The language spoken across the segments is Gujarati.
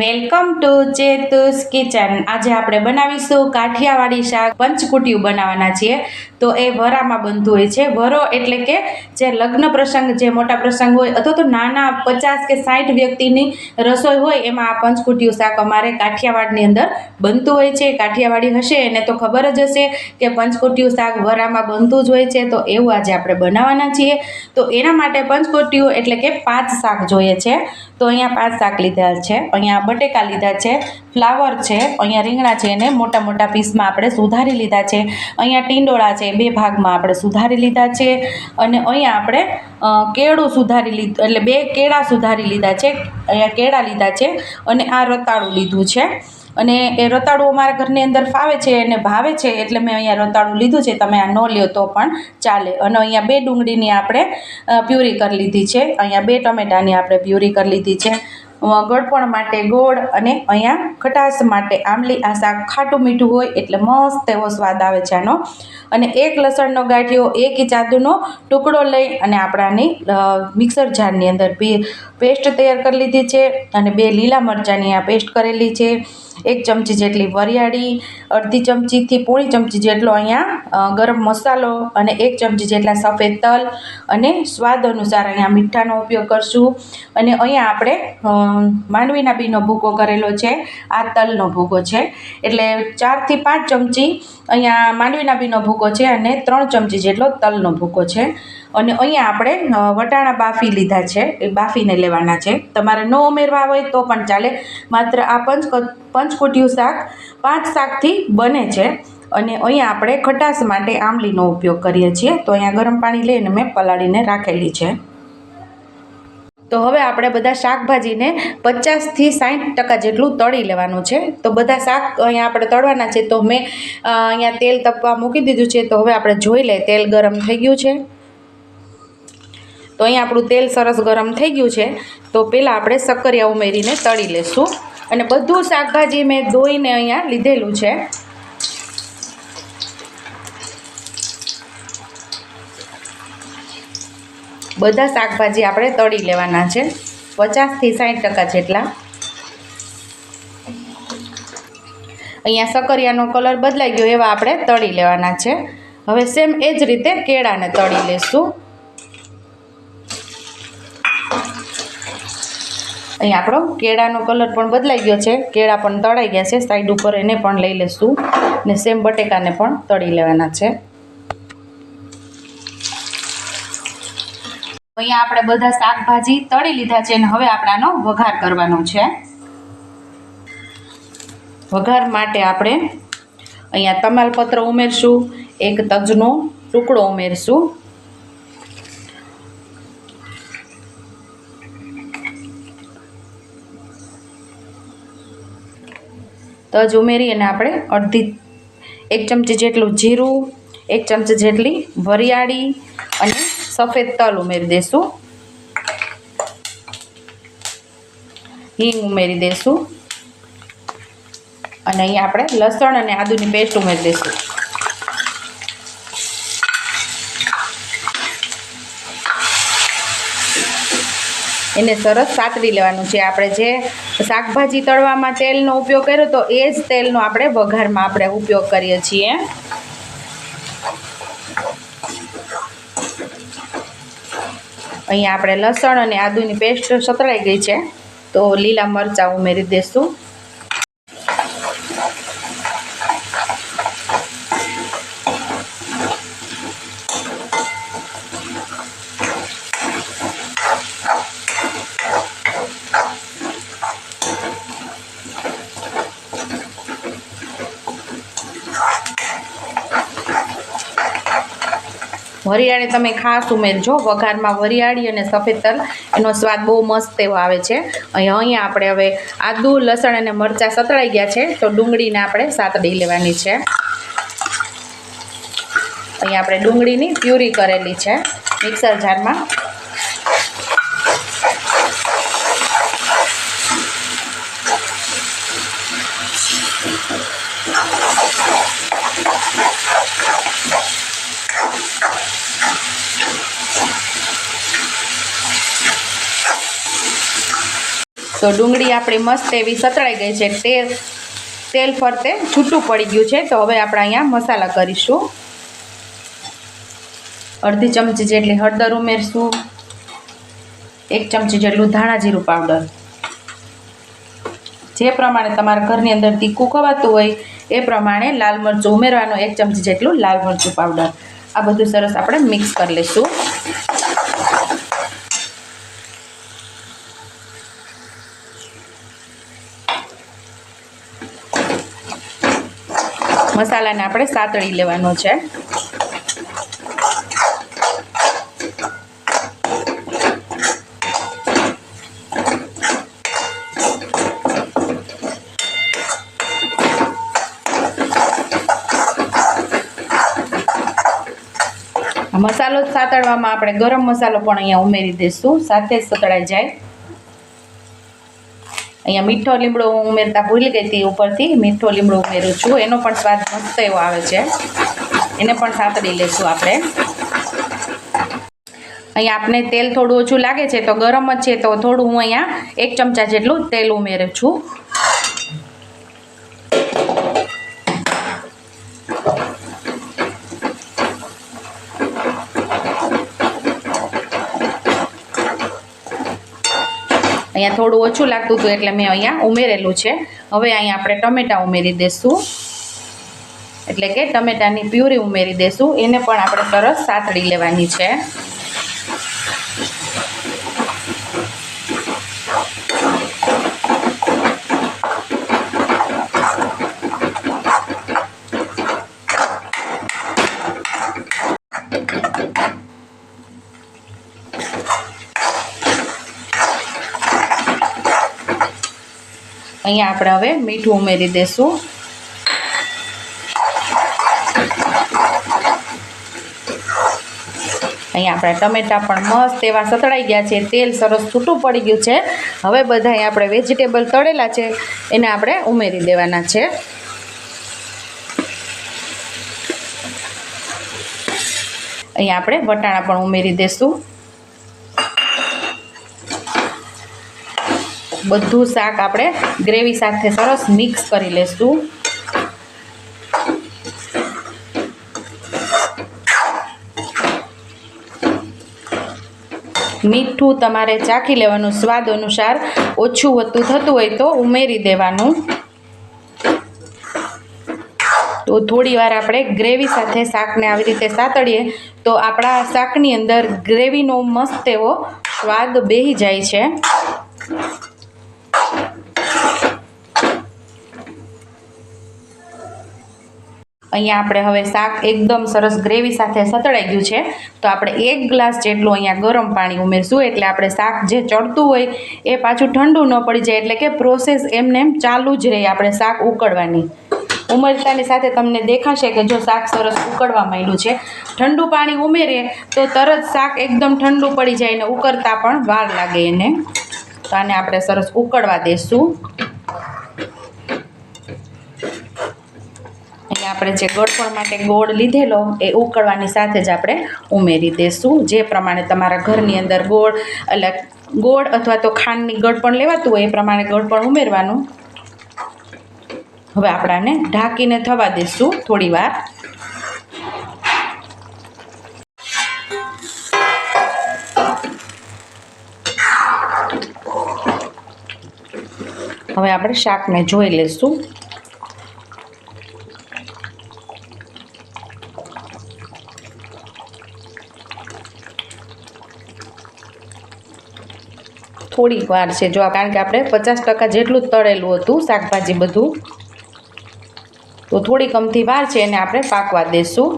Welcome to ચેતુસ kitchen. આજે આપણે બનાવીશું કાઠિયાવાડી શાક પંચકુટિયું બનાવવાના છીએ. તો એ વરામાં બનતું હોય છે. વરો એટલે કે જે લગ્ન પ્રસંગ, જે મોટા પ્રસંગ હોય, અથવા તો નાના પચાસ કે સાઠ વ્યક્તિની રસોઈ હોય, એમાં આ પંચકુટિયું શાક અમારે કાઠિયાવાડની અંદર બનતું હોય છે. કાઠિયાવાડી હશે, એને તો ખબર જ હશે કે પંચકુટિયું શાક વરામાં બનતું જ હોય છે. તો એવું આજે આપણે બનાવવાના છીએ. તો એના માટે પંચકુટિયું એટલે કે પાંચ શાક જોઈએ છે. તો અહીંયા પાંચ શાક લીધા છે. અહીંયા બટેકા લીધા છે, ફ્લાવર છે, અહીંયા રીંગણા છે એને મોટા મોટા પીસમાં આપણે સુધારી લીધા છે. અહીંયા ટીંડોળા છે, બે ભાગમાં આપણે સુધારી લીધા છે. અને અહીંયા આપણે કેળું સુધારી લીધું, એટલે બે કેળા સુધારી લીધા છે. અહીંયા કેળા લીધા છે અને આ રતાળું લીધું છે. અને એ રતાળું અમારા ઘરની અંદર ફાવે છે અને ભાવે છે એટલે મેં અહીંયા રતાળું લીધું છે. તમે આ ન લ્યો તો પણ ચાલે. અને અહીંયા બે ડુંગળીની આપણે પ્યુરી કરી લીધી છે. અહીંયા બે ટમેટાની આપણે પ્યુરી કરી લીધી છે. ગળપણ માટે ગોળ અને અહીંયા ખટાશ માટે આમલી આ શાક ખાટું મીઠું હોય એટલે મસ્ત એવો સ્વાદ આવે છે આનો. અને એક લસણનો ગાંઠિયો, એક ચાદુનો ટુકડો લઈ અને આપણાની મિક્સર જારની અંદર પેસ્ટ તૈયાર કરી લીધી છે અને બે લીલા મરચાંની આ પેસ્ટ કરેલી છે. એક ચમચી જેટલી વરિયાળી, અડધી ચમચીથી પોણી ચમચી જેટલો અહીંયા ગરમ મસાલો અને એક ચમચી જેટલા સફેદ તલ અને સ્વાદ અનુસાર અહીંયા મીઠાનો ઉપયોગ કરશું. અને અહીંયા આપણે માંડવીના બીનો ભૂકો કરેલો છે. આ તલનો ભૂકો છે. એટલે ચારથી પાંચ ચમચી અહીંયા માંડવીના બીનો ભૂકો છે અને ત્રણ ચમચી જેટલો તલનો ભૂકો છે. અને અહીંયા આપણે વટાણા બાફી લીધા છે, એ બાફીને લેવાના છે. તમારે ન ઉમેરવા હોય તો પણ ચાલે. માત્ર આ પંચ પંચકુટિયું શાક પાંચ શાકથી બને છે અને અહીંયા આપણે ખટાશ માટે આમલીનો ઉપયોગ કરીએ છીએ. તો અહીંયા ગરમ પાણી લઈને મેં પલાળીને રાખેલી છે. તો હવે આપણે બધા શાકભાજીને પચાસથી સાઠ ટકા જેટલું તળી લેવાનું છે. તો બધા શાક અહીંયા આપણે તળવાના છે. તો મેં અહીંયા તેલ તપવા મૂકી દીધું છે. તો હવે આપણે જોઈ લઈએ તેલ ગરમ થઈ ગયું છે. તો અહીંયા આપણું તેલ સરસ ગરમ થઈ ગયું છે. તો પહેલાં આપણે સક્કરિયા ઉમેરીને તળી લેશું. અને બધું શાકભાજી મેં ધોઈને અહીંયા લીધેલું છે. બધા શાકભાજી આપણે તળી લેવાના છે. પચાસથી સાઠ ટકા જેટલા. અહીંયા સકરિયાનો કલર બદલાઈ ગયો એવા આપણે તળી લેવાના છે. હવે સેમ એ જ રીતે કેળાને તળી લેશું. અહીં આપણો કેળાનો કલર પણ બદલાઈ ગયો છે. કેળા પણ તળાઈ ગયા છે. સાઈડ ઉપર એને પણ લઈ લેશું ને સેમ બટેકાને પણ તળી લેવાના છે. અહીંયા આપણે બધા શાકભાજી તળી લીધા છે અને હવે આપણે આનો વઘાર કરવાનો છે. વઘાર માટે આપણે અહીંયા તમાલપત્ર ઉમેરશું. એક તજનો ટુકડો ઉમેરશું. તજ ઉમેરી અને આપણે અડધી, એક ચમચી જેટલું જીરું, એક ચમચી જેટલી વરિયાળી અને સફેદ તલ ઉમેરી દઈશું હિંગ ઉમેરી દઈશું અને અહીંયા આપણે લસણ અને આદુની પેસ્ટ ઉમેરી દઈશું એને સરસ સાતરી લેવાનું છે. આપણે જે શાકભાજી તળવામાં તેલનો ઉપયોગ કર્યો તો એ જ તેલનો આપણે વઘારમાં આપણે ઉપયોગ કરીએ છીએ. અહીંયા આપણે લસણ અને આદુની પેસ્ટ સતળાઈ ગઈ છે. તો લીલા મરચાં ઉમેરી દઈશું વરિયાળી તમે ખાસ ઉમેરજો વઘારમાં વરિયાળી અને સફેદ તલ, એનો સ્વાદ બહુ મસ્ત એવો આવે છે. અહીંયા આપણે હવે આદુ, લસણ અને મરચાં સતળાઈ ગયા છે, તો ડુંગળીને આપણે સાતડી લેવાની છે. અહીંયા આપણે ડુંગળીની પ્યુરી કરેલી છે, મિક્સર જારમાં. તો ડુંગળી આપણી મસ્ત એવી સતળાઈ ગઈ છે. તેલ તેલ ફરતે છૂટું પડી ગયું છે. તો હવે આપણે અહીંયા મસાલા કરીશું. અડધી ચમચી જેટલી હળદર ઉમેરશું. એક ચમચી જેટલું ધાણા જીરું પાવડર. જે પ્રમાણે તમારા ઘરની અંદર તીખું ખવાતું હોય, એ પ્રમાણે લાલ મરચું ઉમેરવાનું, એક ચમચી જેટલું લાલ મરચું પાવડર. આ બધું સરસ આપણે મિક્સ કરી લઈશું. મસાલાને આપણે સાતળી લેવાનો છે. મસાલો સાતળવામાં આપણે ગરમ મસાલો પણ અહીંયા ઉમેરી દઈશું. સાથે સતળાઈ જાય. અહીંયા મીઠો લીમડો હું ઉમેરતા ભૂલી ગઈ હતી ઉપરથી. મીઠો લીમડો ઉમેરું છું. એનો પણ સ્વાદ મસ્ત એવો આવે છે. એને પણ સાતડી લઈશું આપણે. અહીંયા આપણે તેલ થોડું ઓછું લાગે છે તો ગરમ જ છે તો થોડું હું અહીંયા એક ચમચા જેટલું તેલ ઉમેરું છું. અહીંયા થોડું ઓછું લાગતું હતું એટલે મેં અહીંયા ઉમેરેલું છે. હવે અહીંયા આપણે ટમેટાં ઉમેરી દઈશું એટલે કે ટમેટાની પ્યુરી ઉમેરી દઈશું એને પણ આપણે સરસ સાતડી લેવાની છે. અહીંયા આપણે હવે મીઠું ઉમેરી દઈશું અહીંયા આપણા ટમેટાં પણ મસ્ત એવા સતળાઈ ગયા છે, તેલ સરસ છૂટું પડી ગયું છે. હવે બધા આપણે વેજીટેબલ તળેલા છે, એને આપણે ઉમેરી દેવાના છે. અહીંયા આપણે વટાણા પણ ઉમેરી દઈશું બધું શાક આપણે ગ્રેવી સાથે સરસ મિક્સ કરી લઈશું મીઠું તમારે ચાખી લેવાનું, સ્વાદ અનુસાર ઓછું વધતું થતું હોય તો ઉમેરી દેવાનું. તો થોડી વાર આપણે ગ્રેવી સાથે શાકને આવી રીતે સાતળીએ તો આપણા શાકની અંદર ગ્રેવીનો મસ્ત એવો સ્વાદ બેહી જાય છે. અહીંયા આપણે હવે શાક એકદમ સરસ ગ્રેવી સાથે સતળાઈ ગયું છે. તો આપણે એક ગ્લાસ જેટલું અહીંયા ગરમ પાણી ઉમેરશું, એટલે આપણે શાક જે ચડતું હોય એ પાછું ઠંડુ ન પડી જાય, એટલે કે પ્રોસેસ એમને એમ ચાલુ જ રહે આપણે શાક ઉકળવાની. ઉમરતાની સાથે તમને દેખાશે કે જો શાક સરસ ઉકળવા માંડ્યું છે. ઠંડુ પાણી ઉમેરે તો તરત શાક એકદમ ઠંડુ પડી જાય ને ઉકળતા પણ વાર લાગે એને. તો આને આપણે સરસ ઉકળવા દઈશું અહીંયા આપણે જે ગળપણ માટે ગોળ લીધેલો, એ ઉકળવાની સાથે જ આપણે ઉમેરી દઈશું જે પ્રમાણે તમારા ઘરની અંદર ગોળ, એટલે ગોળ અથવા તો ખાંડની ગળપણ લેવાતું હોય, એ પ્રમાણે ગળપણ ઉમેરવાનું. હવે આપણાને ઢાંકીને થવા દઈશું થોડી વાર હવે આપણે શાકને જોઈ લઈશું થોડીક વાર છે. જો, કારણ કે આપણે પચાસ ટકા જેટલું તળેલું હતું, શાકભાજી બધું, તો થોડીક અમથી વાર છે એને આપણે પાકવા દઈશું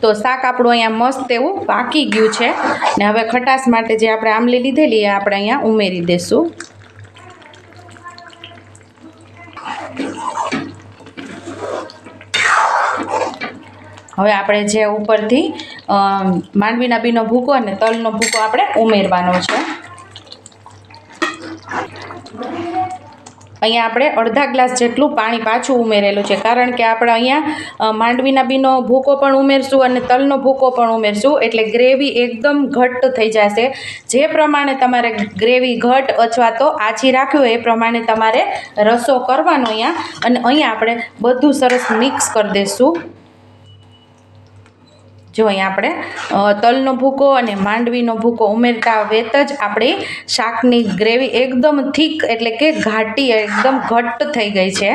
તો શાક આપણું અહીંયા મસ્ત એવું પાકી ગયું છે. ને હવે ખટાશ માટે જે આપણે આમલી લીધેલી એ આપણે અહીંયા ઉમેરી દઈશું હવે આપણે જે ઉપરથી માંડવીના બીનો ભૂકો અને તલનો ભૂકો આપણે ઉમેરવાનો છે. અહીંયા આપણે અડધા ગ્લાસ જેટલું પાણી પાછું ઉમેરેલું છે. કારણ કે આપણે અહીંયા માંડવીના બીનો ભૂકો પણ ઉમેરશું અને તલનો ભૂકો પણ ઉમેરશું. એટલે ગ્રેવી એકદમ ઘટ્ટ થઈ જશે. જે પ્રમાણે તમારે ગ્રેવી ઘટ અથવા તો આછી રાખ્યું એ પ્રમાણે તમારે રસો કરવાનો અહીંયા. અને અહીંયા આપણે બધું સરસ મિક્સ કરી દઈશું જો અહીંયા આપણે તલનો ભૂકો અને માંડવીનો ભૂકો ઉમેરતા વેત જ આપણી શાકની ગ્રેવી એકદમ થીક એટલે કે ઘાટી એકદમ ઘટ્ટ થઈ ગઈ છે.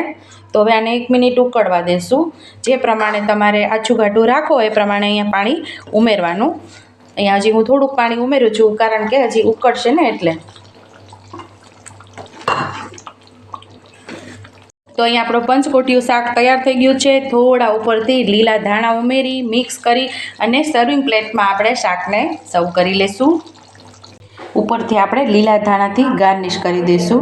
તો હવે આને એક મિનિટ ઉકળવા દેશું. જે પ્રમાણે તમારે આછું ઘાટું રાખો એ પ્રમાણે અહીંયા પાણી ઉમેરવાનું. અહીંયા હજી હું થોડુંક પાણી ઉમેરું છું, કારણ કે હજી ઉકળશે ને એટલે. તો અહીંયા આપણો પંચકોટિયું શાક તૈયાર થઈ ગયું છે. થોડા ઉપરથી લીલા ધાણા ઉમેરી મિક્સ કરી અને સર્વિંગ પ્લેટમાં આપણે શાકને સર્વ કરી લેશું. ઉપરથી આપણે લીલા ધાણાથી ગાર્નિશ કરી દઈશું